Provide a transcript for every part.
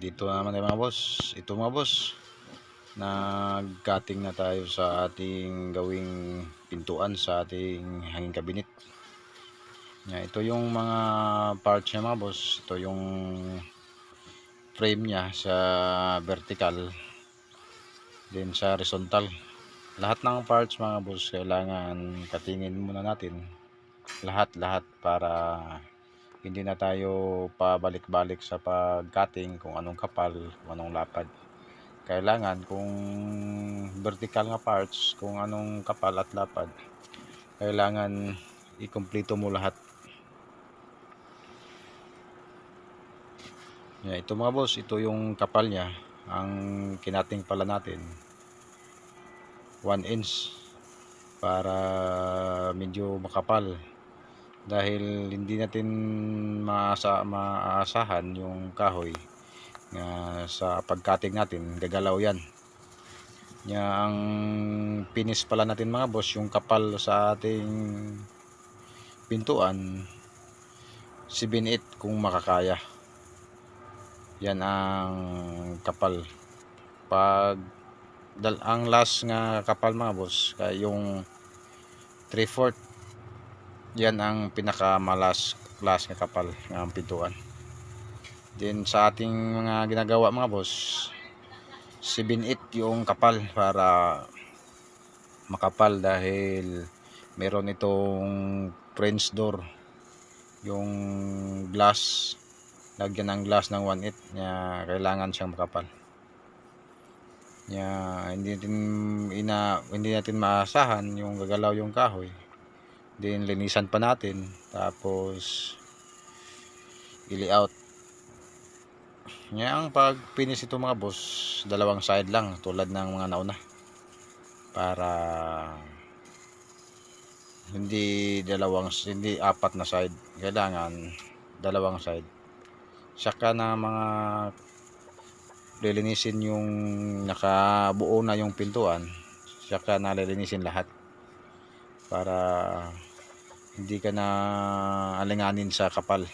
dito naman tayo mga boss. Ito mga boss. Nag-cutting na tayo sa ating gawing pintuan sa ating hanging cabinet. Yeah, ito yung mga parts niya mga boss. Ito yung frame niya sa vertical. Then sa horizontal. Lahat ng parts mga boss kailangan katingin muna natin. Lahat-lahat para hindi na tayo pabalik-balik sa pag-cutting kung anong kapal, kung anong lapad. Kailangan kung vertical nga parts, kung anong kapal at lapad, kailangan ikumpleto mo lahat. Yeah, ito mga boss, ito yung kapal niya, ang kinating pala natin. 1 inch para medyo makapal dahil hindi natin maasa, maaasahan yung kahoy nga sa pagkating natin gagalaw yan. Nya ang pinis pala natin mga boss yung kapal sa ating pintuan 7-8 kung makakaya. Yan ang kapal. Pag dal ang last nga kapal mga boss kaya yung 3-4 yan ang pinakamalas class nga kapal ng pintuan. Then sa ating mga ginagawa mga boss 7-8 yung kapal para makapal dahil meron itong French door. Yung glass lagyan ng glass ng 1-8 niya kailangan siyang makapal. Niya hindi natin ina hindi natin maasahan yung gagalaw yung kahoy Then linisan pa natin. Tapos i-layout. Nga ang pag finish ito mga boss, dalawang side lang tulad ng mga nauna. Para hindi dalawang hindi apat na side. Kailangan dalawang side. Saka na mga lilinisin yung nakabuo na yung pintuan. Saka na lilinisin lahat para hindi ka na alinganin sa kapal.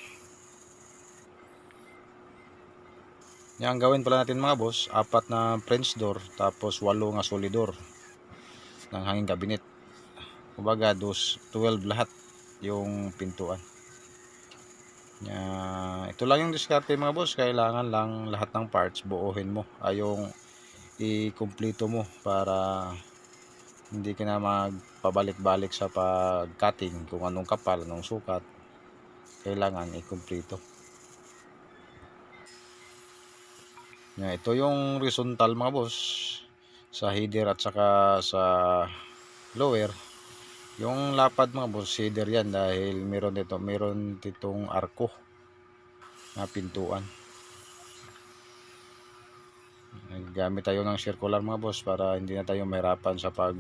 Yan ang gawin pala natin mga boss apat na French door tapos walo nga solidor ng hanging cabinet. Kumbaga dos 12 lahat yung pintuan. Ya, ito lang yung diskarte mga boss. Kailangan lang lahat ng parts buuhin mo. Ay yung i-complete mo para hindi ka na magpabalik-balik sa pag-cutting kung anong kapal, anong sukat kailangan i-complete yeah, ito yung horizontal mga boss. Sa header at saka sa lower. Yung lapad mga boss header yan dahil meron dito meron ditong arko na pintuan. Gamit tayo ng circular mga boss para hindi na tayo mahirapan sa pag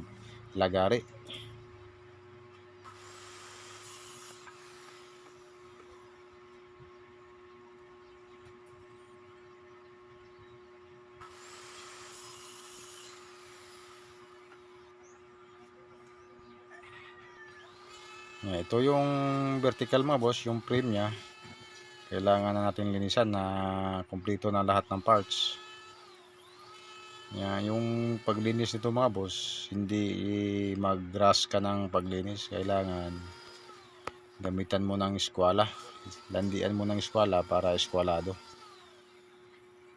ito yung vertical mga boss, yung frame niya. Kailangan na natin linisan na kumpleto na lahat ng parts. Yan, yung paglinis nito mga boss, hindi mag-rush ka ng paglinis. Kailangan gamitan mo ng eskwala. Landian mo ng eskwala para eskwalado.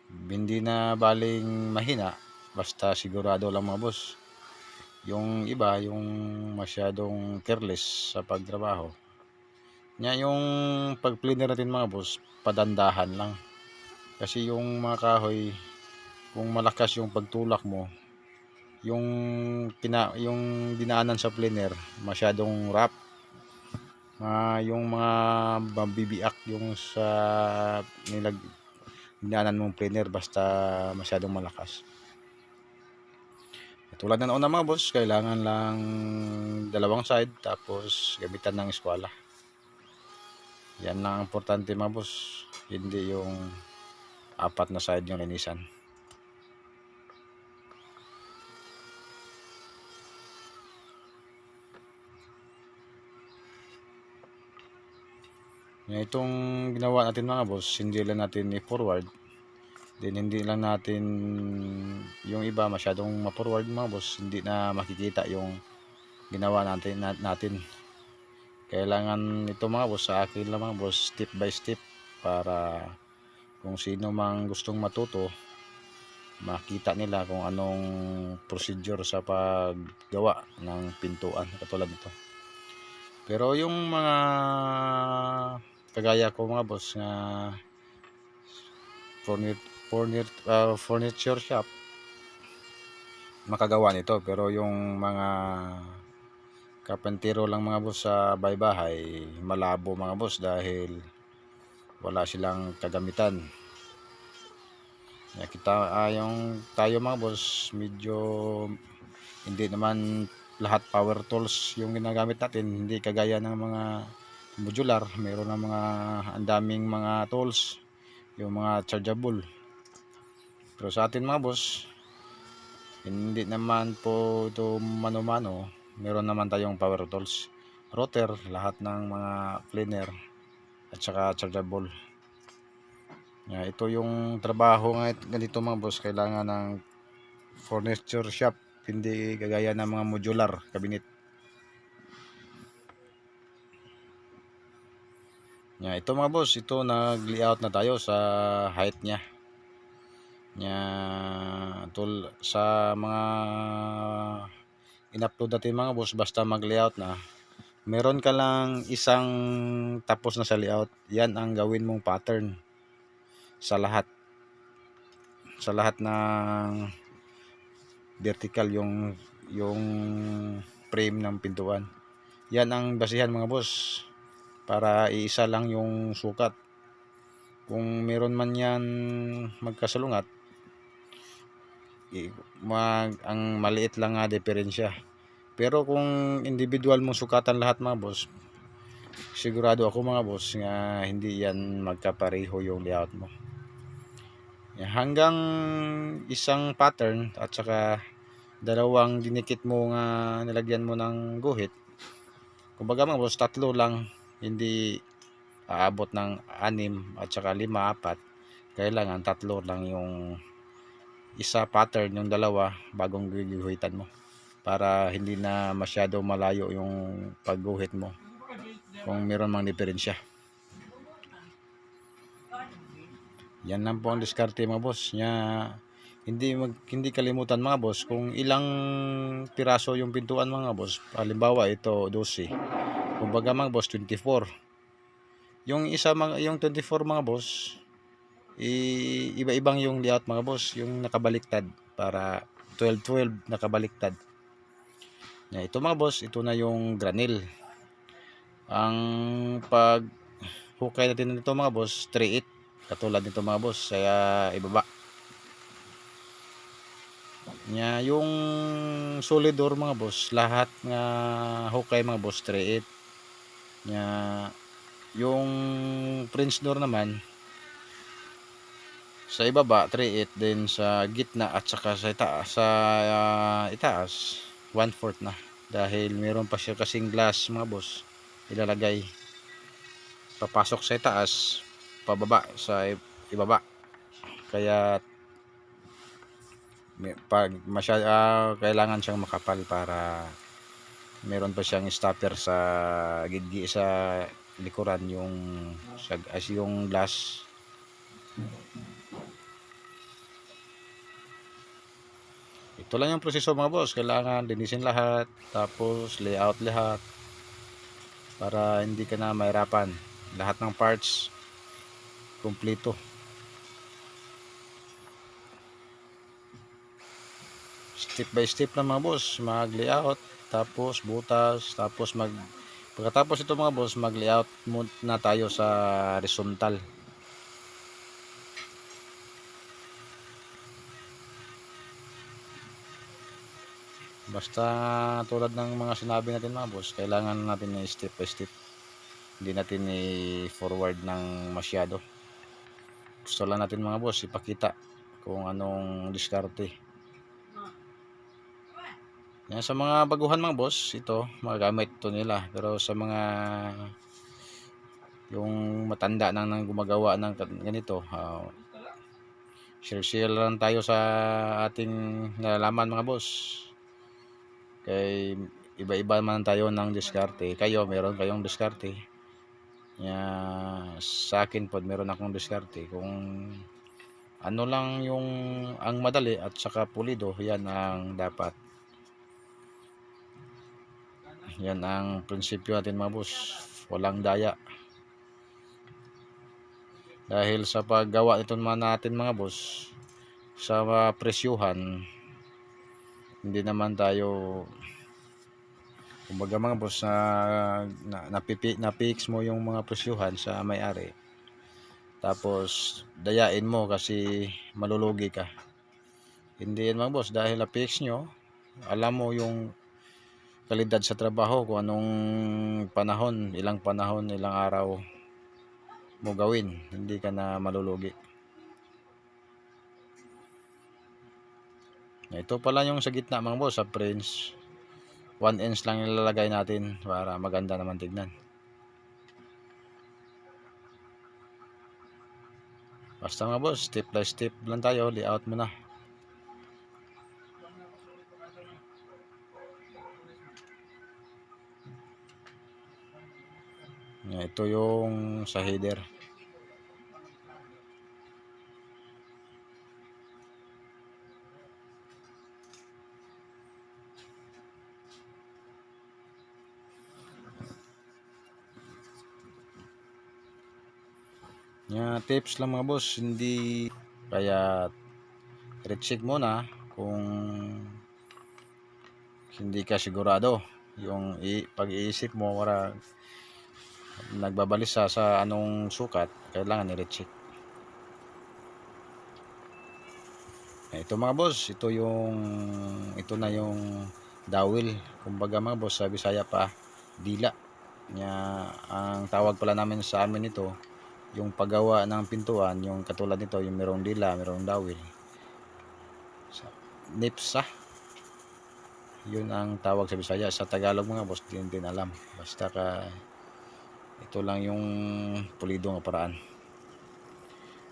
Hindi na baling mahina, basta sigurado lang mga boss. Yung iba, yung masyadong careless sa pagtrabaho. Nya yung pag-cleaner natin mga boss, padandahan lang. Kasi yung mga kahoy, kung malakas yung pagtulak mo yung pina, yung dinaanan sa planer masyadong rough uh, yung mga mabibiak yung sa nilag dinaanan mong planer basta masyadong malakas tulad na nauna mga boss kailangan lang dalawang side tapos gamitan ng eskwala. Yan lang ang importante mga boss. Hindi yung apat na side yung linisan. Itong ginawa natin mga boss, hindi lang natin i-forward. Then hindi lang natin yung iba masyadong ma-forward mga boss, hindi na makikita yung ginawa natin nat- natin. Kailangan ito mga boss sa akin lang mga boss step by step para kung sino mang gustong matuto makita nila kung anong procedure sa paggawa ng pintuan katulad nito. Pero yung mga kagaya ko mga boss na furniture, furniture, uh, furniture shop. Makagawa nito pero yung mga kapentero lang mga boss sa baybahay malabo mga boss dahil wala silang kagamitan. Ya, kita ah, yung tayo mga boss medyo hindi naman lahat power tools yung ginagamit natin. Hindi kagaya ng mga modular. Meron ng mga ang daming mga tools yung mga chargeable pero sa atin mga boss hindi naman po ito mano-mano. Meron naman tayong power tools router lahat ng mga planer at saka chargeable. Yeah, ito yung trabaho nga ganito mga boss kailangan ng furniture shop hindi kagaya ng mga modular cabinet. Yeah, ito mga boss ito nag layout na tayo sa height nya nya tul sa mga in-upload natin mga boss basta mag layout na meron ka lang isang tapos na sa layout. Yan ang gawin mong pattern sa lahat. Sa lahat ng vertical yung yung frame ng pintuan. Yan ang basihan mga boss para iisa lang yung sukat. Kung meron man yan magkasalungat mag, ang maliit lang nga diferensya. Pero kung individual mong sukatan lahat mga boss, sigurado ako mga boss nga hindi yan magkapareho yung layout mo. Hanggang isang pattern at saka dalawang dinikit mo nga nilagyan mo ng guhit. Kumbaga mga boss, tatlo lang, hindi aabot ng anim at saka lima, apat. Kailangan tatlo lang yung isa pattern yung dalawa bagong giguhitan mo para hindi na masyado malayo yung pagguhit mo kung meron mang diferensya. Yan lang po ang diskarte mga boss. Nya hindi mag, hindi kalimutan mga boss kung ilang piraso yung pintuan mga boss. Halimbawa ito 12 kumbaga mga boss 24 yung isa mga yung 24 mga boss iba-ibang yung layout mga boss, yung nakabaliktad para 12-12 nakabaliktad. Yeah, ito mga boss, ito na yung granil. Ang pag hukay natin nito mga boss, 3-8 katulad nito mga boss, kaya ibaba. Nya yung solid door mga boss, lahat nga hukay mga boss 3-8. Nya yung French door naman sa ibaba 3/8 din sa gitna at saka sa itaas sa uh, itaas 1/4 na. Dahil meron pa siya kasing glass mga boss ilalagay. Papasok sa itaas pababa sa ibaba. Kaya pag masya, uh, kailangan siyang makapal para meron pa siyang stopper sa gidgi sa likuran yung as yung glass ito lang yung proseso mga boss. Kailangan linisin lahat tapos layout lahat para hindi ka na mahirapan. Lahat ng parts kumpleto. Step by step lang mga boss. Mag layout tapos butas tapos mag pagkatapos ito mga boss mag layout na tayo sa horizontal basta tulad ng mga sinabi natin mga boss kailangan natin na step by step. Hindi natin i-forward ng masyado. Gusto lang natin mga boss ipakita kung anong diskarte. Yan sa mga baguhan mga boss ito magagamit ito nila. Pero sa mga yung matanda nang, nang gumagawa ng ganito uh, share-share lang tayo sa ating nalalaman mga boss kay iba-iba man tayo ng diskarte. Kayo meron kayong diskarte? Ya sa akin po meron akong diskarte. Kung ano lang yung ang madali at saka pulido yan ang dapat. Yan ang prinsipyo natin mga boss. Walang daya. Dahil sa paggawa nito natin mga boss sa presyuhan hindi naman tayo kumbaga mga boss na, na, napipi, napix mo yung mga presyuhan sa may-ari. Tapos dayain mo kasi malulugi ka. Hindi yan mga boss dahil napix nyo alam mo yung kalidad sa trabaho kung anong panahon ilang panahon ilang araw mo gawin. Hindi ka na malulugi ito pala yung sa gitna mga boss sa prince. 1 inch lang ilalagay natin para maganda naman tignan. Basta mga boss step by step lang tayo. Layout muna ito yung sa header Tips lang mga boss, hindi kaya recheck muna kung hindi ka sigurado yung pag-iisip mo para nagbabalisa sa anong sukat kailangan i-recheck ito mga boss ito yung ito na yung dawil. Kumbaga mga boss sa Bisaya pa dila. Nya ang tawag pala namin sa amin ito yung paggawa ng pintuan, yung katulad nito, yung merong dila, merong dawil. Sa nipsa. Yun ang tawag sa Bisaya. Sa Tagalog mga boss, din din alam. Basta ka ito lang yung pulido nga paraan.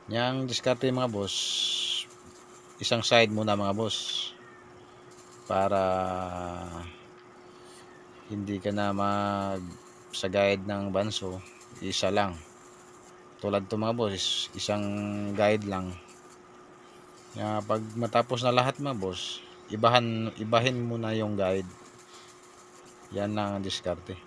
Yang diskarte mga boss, isang side muna mga boss para hindi ka na mag sa guide ng banso isa lang tulad to mga boss isang guide lang. Kaya pag matapos na lahat mga boss ibahan ibahin mo na yung guide. Yan ang diskarte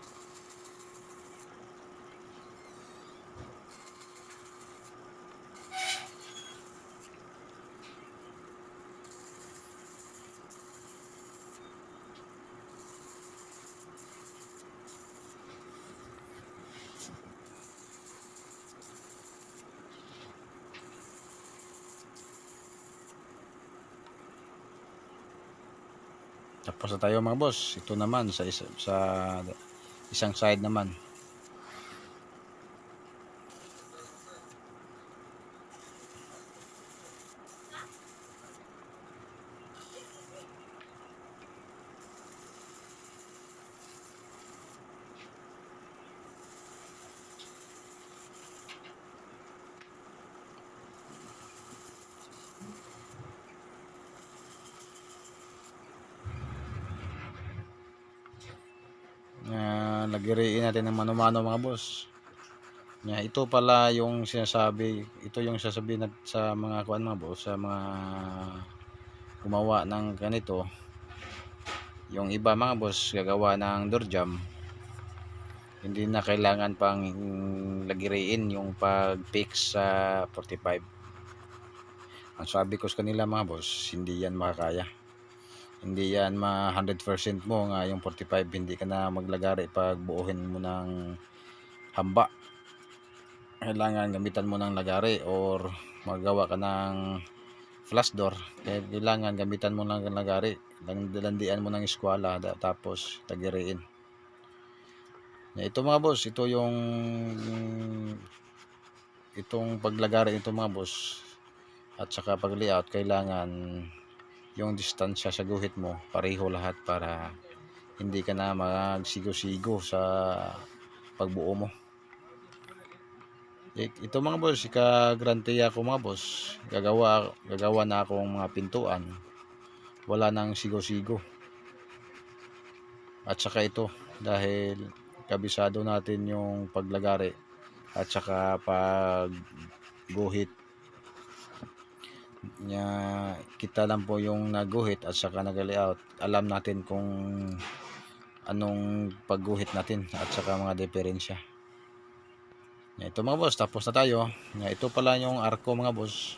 tapos na tayo mga boss. Ito naman sa, isa, sa isang side naman uh, lagiriin natin ng mano-mano mga boss. Nya ito pala yung sinasabi ito yung sasabihin sa mga kuan mga boss sa mga gumawa ng ganito. Yung iba mga boss gagawa ng door jam. Hindi na kailangan pang lagiriin yung pag fix sa 45 ang sabi ko sa kanila mga boss hindi yan makakaya hindi yan ma 100% mo nga yung 45 hindi ka na maglagari pag buuhin mo ng hamba. Kailangan gamitan mo ng lagari or magawa ka ng flash door. Kailangan gamitan mo ng lagari landian mo ng eskwala tapos tagiriin. Ito mga boss ito yung itong paglagari ito mga boss at saka pag layout kailangan yung distansya sa guhit mo pareho lahat para hindi ka na magsigo-sigo sa pagbuo mo. Ito mga boss ika-garantiya ko mga boss. Gagawa gagawa na akong mga pintuan. Wala nang sigo-sigo. At saka ito dahil kabisado natin yung paglagari at saka pag guhit nya kita lang po yung naguhit at saka nag-layout alam natin kung anong pagguhit natin at saka mga diferensya. Ito mga boss tapos na tayo. Ito pala yung arko mga boss.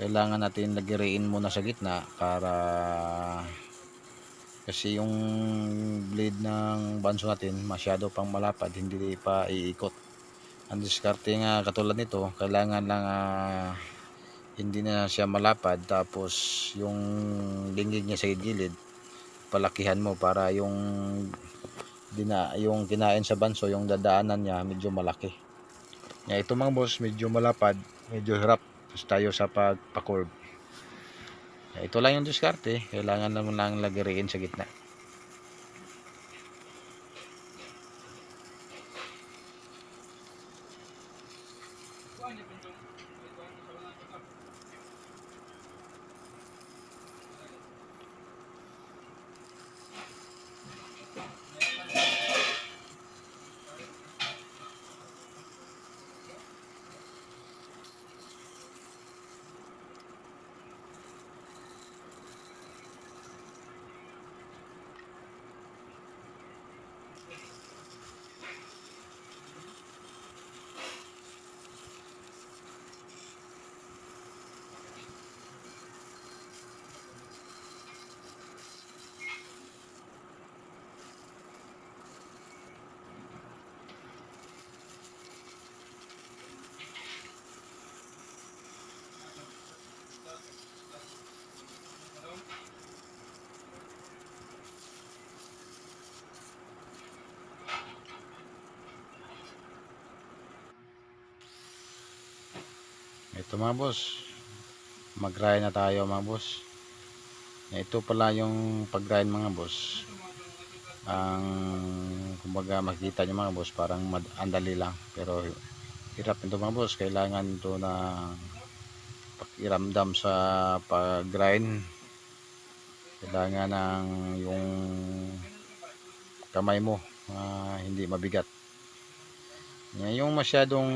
Kailangan natin lagiriin muna sa gitna para kasi yung blade ng banso natin masyado pang malapad hindi pa iikot. Ang diskarte nga katulad nito kailangan lang ah, hindi na siya malapad tapos yung linggig niya sa gilid palakihan mo para yung dina, yung kinain sa banso yung dadaanan niya medyo malaki. Nga ito mga boss medyo malapad medyo hirap tayo sa pagpa-curve ito lang yung diskarte kailangan naman lang lagiriin sa gitna ito mga boss. Mag-grind na tayo mga boss. Ito pala yung pag-grind mga boss. Ang kumbaga makikita nyo mga boss parang andali lang. Pero hirap ito mga boss. Kailangan ito na pakiramdam sa pag-grind. Kailangan ng yung kamay mo ah, hindi mabigat yan, yung masyadong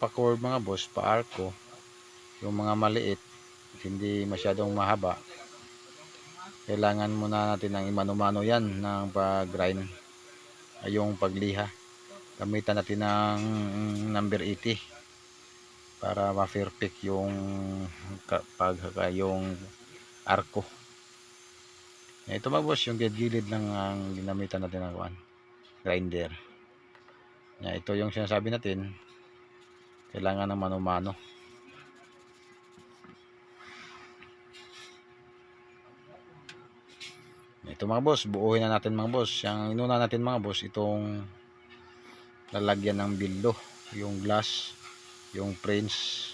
pa-curve mga boss, pa-arco, yung mga maliit, hindi masyadong mahaba, kailangan muna natin ng imano-mano yan ng pag-grind, yung pagliha. Gamitan natin ng number 80 para ma-perfect yung pag yung arco. Ito mga boss, yung gilid lang ang ginamitan natin ng grinder. Ya, ito yung sinasabi natin. Kailangan ng mano-mano. Ito mga boss, buuhin na natin mga boss. Yung inuna natin mga boss, itong lalagyan ng bildo. Yung glass, yung frames.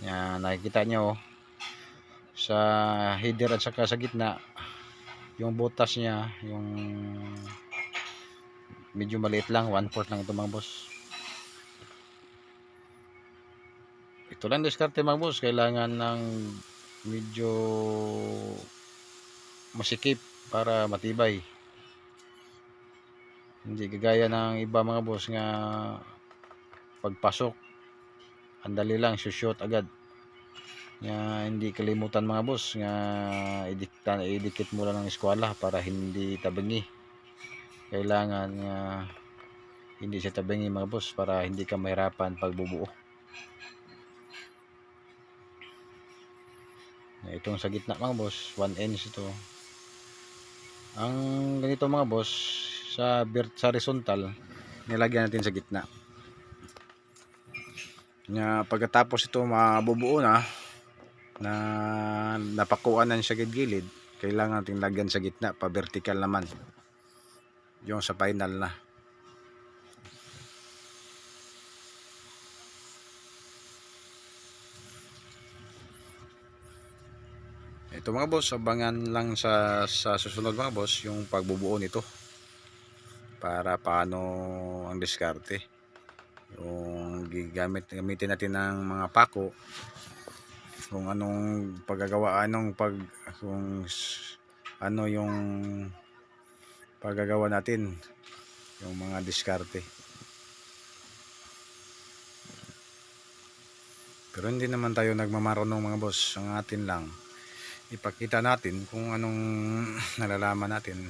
Yan, nakikita nyo oh, sa header at saka sa gitna yung butas niya yung medyo maliit lang 1/4 lang ito mga boss. Ito lang diskarte mga boss. Kailangan ng medyo masikip para matibay. Hindi gagaya ng iba mga boss nga pagpasok andali lang shoot agad. Nga hindi kalimutan mga boss nga idiktan idikit mo lang ng eskwela para hindi tabingi kailangan nga hindi siya tabingi mga boss para hindi ka mahirapan pagbubuo. Itong sa gitna mga boss 1 inch ito. Ang ganito mga boss sa, sa horizontal nilagyan natin sa gitna. Nga pagkatapos ito mabubuo na na napakuan na siya gilid kailangan natin lagyan sa gitna pa vertical naman yung sa final na. Ito mga boss abangan lang sa, sa susunod mga boss yung pagbubuo nito. Para paano ang diskarte. Kung gigamit gamitin natin ng mga pako. Kung anong paggagawa anong pag kung ano yung paggagawa natin yung mga diskarte. Pero hindi naman tayo nagmamarunong mga boss. Ang atin lang ipakita natin kung anong nalalaman natin.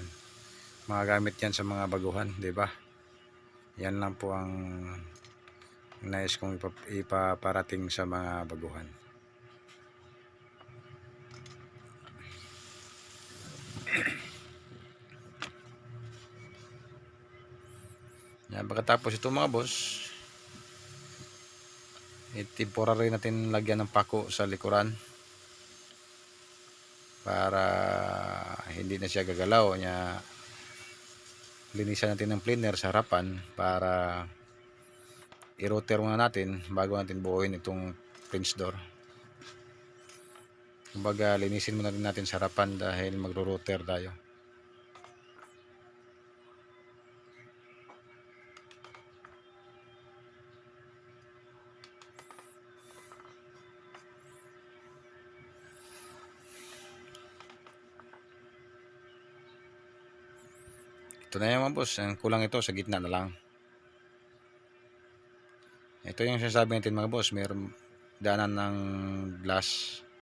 Magagamit yan sa mga baguhan ba? Yan lang po ang nais kong ipa- ipaparating sa mga baguhan pagkatapos ito mga boss i-temporary natin lagyan ng pako sa likuran para hindi na siya gagalaw. Niya linisan natin ng cleaner sa harapan para i-router muna natin bago natin buuin itong French door. Kumbaga linisin muna natin sa harapan dahil magro-router tayo ito na yan mga boss ang kulang ito sa gitna na lang. Ito yung sinasabi natin mga boss. Mayroon daanan ng glass